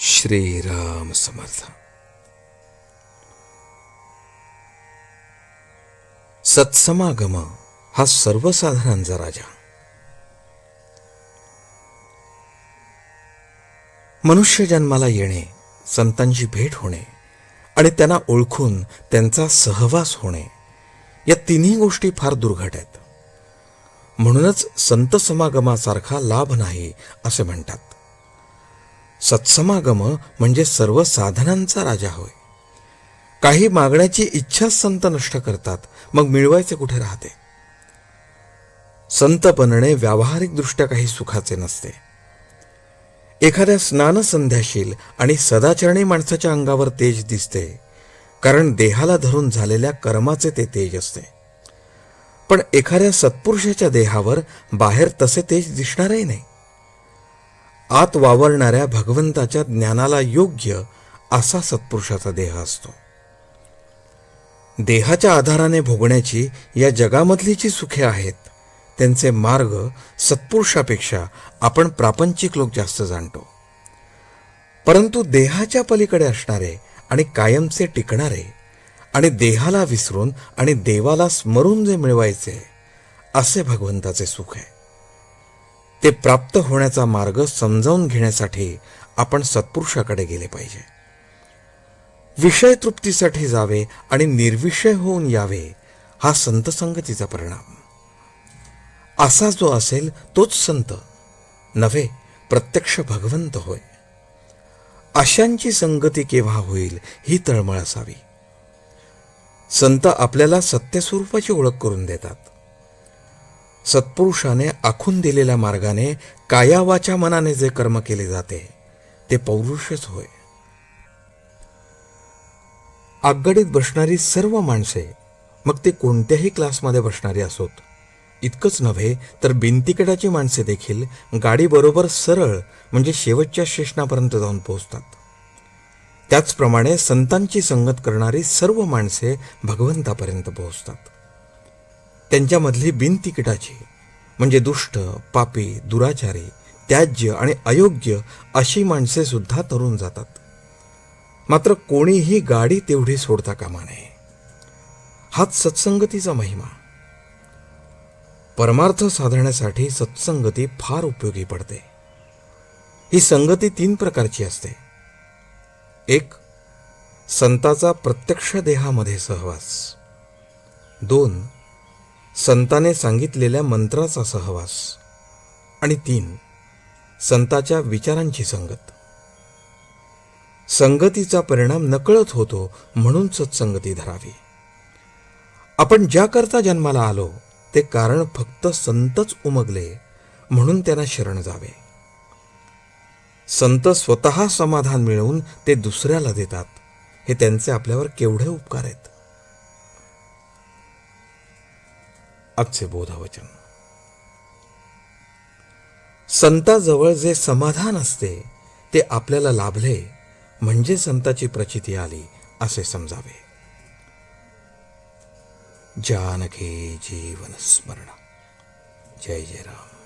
श्रीराम समर्थ। सत्समागम हा सर्वसाधारणचा राजा। मनुष्य जन्माला येणे संतांची भेट होणे आणि त्यांना ओळखून त्यांचा सहवास होणे या तिन्ही गोष्टी फार दुर्घट आहेत. म्हणूनच संत समागमासारखा लाभ नाही असे म्हणतात. सत्समागम म्हणजे सर्व साधनांचा राजा होय. काही मागण्याची इच्छाच संत नष्ट करतात मग मिळवायचे कुठे राहते? संत बनणे व्यावहारिकदृष्ट्या काही सुखाचे नसते. एखाद्या स्नानसंध्याशील आणि सदाचरणी माणसाच्या अंगावर तेज दिसते कारण देहाला धरून झालेल्या कर्माचे ते तेज असते. पण एखाद्या सत्पुरुषाच्या देहावर बाहेर तसे तेज दिसणारही नाही. आत वावरणाऱ्या भगवंताच्या ज्ञानाला योग्य असा सत्पुरुषाचा देह असतो. देहाच्या आधाराने भोगण्याची या जगामधली जी सुखे आहेत. त्यांचे मार्ग सत्पुरुषापेक्षा आपण प्रापंचिक लोक जास्त जाणतो. परंतु देहाच्या पलीकडे असणारे आणि कायमचे टिकणारे आणि देहाला विसरून आणि देवाला स्मरून जे मिळवायचे असे भगवंताचे सुख आहे. ते प्राप्त होण्याचा मार्ग समजावून घेण्यासाठी आपण सत्पुरुषाकडे गेले पाहिजे. विषय तृप्तीसाठी जावे आणि निर्विषय होऊन यावे हा संत संगतीचा परिणाम. असा जो असेल तोच संत नव्हे प्रत्यक्ष भगवंत होय. अशांची संगती केव्हा होईल ही तळमळ असावी. संत आपल्याला सत्यस्वरूपाची ओळख करून देतात. सत्पुरुषाने आखून दिलेल्या मार्गाने कायावाच्या मनाने जे कर्म केले जाते ते पौरुषच होय. आगगाडीत बसणारी सर्व माणसे मग ते कोणत्याही क्लासमध्ये बसणारी असोत. इतकंच नव्हे तर बिनतिकिटाची माणसे देखील गाडीबरोबर सरळ म्हणजे शेवटच्या शेषणापर्यंत जाऊन पोहोचतात. त्याचप्रमाणे संतांची संगत करणारी सर्व माणसे भगवंतापर्यंत पोहोचतात. त्यांच्यामधली बिनतिकिटाची म्हणजे दुष्ट पापी दुराचारी त्याज्य आणि अयोग्य अशी माणसे सुद्धा तरुण जातात. मात्र कोणीही गाडी तेवढी सोडता कामा नये. हाच सत्संगतीचा महिमा. परमार्थ साधण्यासाठी सत्संगती फार उपयोगी पडते. ही संगती तीन प्रकारची असते. एक संताचा प्रत्यक्ष देहामध्ये सहवास. दोन संताने सांगितलेल्या मंत्राचा सहवास. आणि तीन संताच्या विचारांची संगत. संगतीचा परिणाम नकळत होतो म्हणून सत्संगती धरावी. आपण ज्याकरता जन्माला आलो ते कारण फक्त संतच उमगले म्हणून त्यांना शरण जावे. संत स्वतः समाधान मिळवून ते दुसऱ्याला देतात हे त्यांचे आपल्यावर केवढे उपकार आहेत. आजचे बोधवचन संताजवळ जे समाधान असते ते आपल्याला लाभले म्हणजे संताची प्रचिती आली असे समजावे. जानकी जीवन स्मरण. जय जय राम.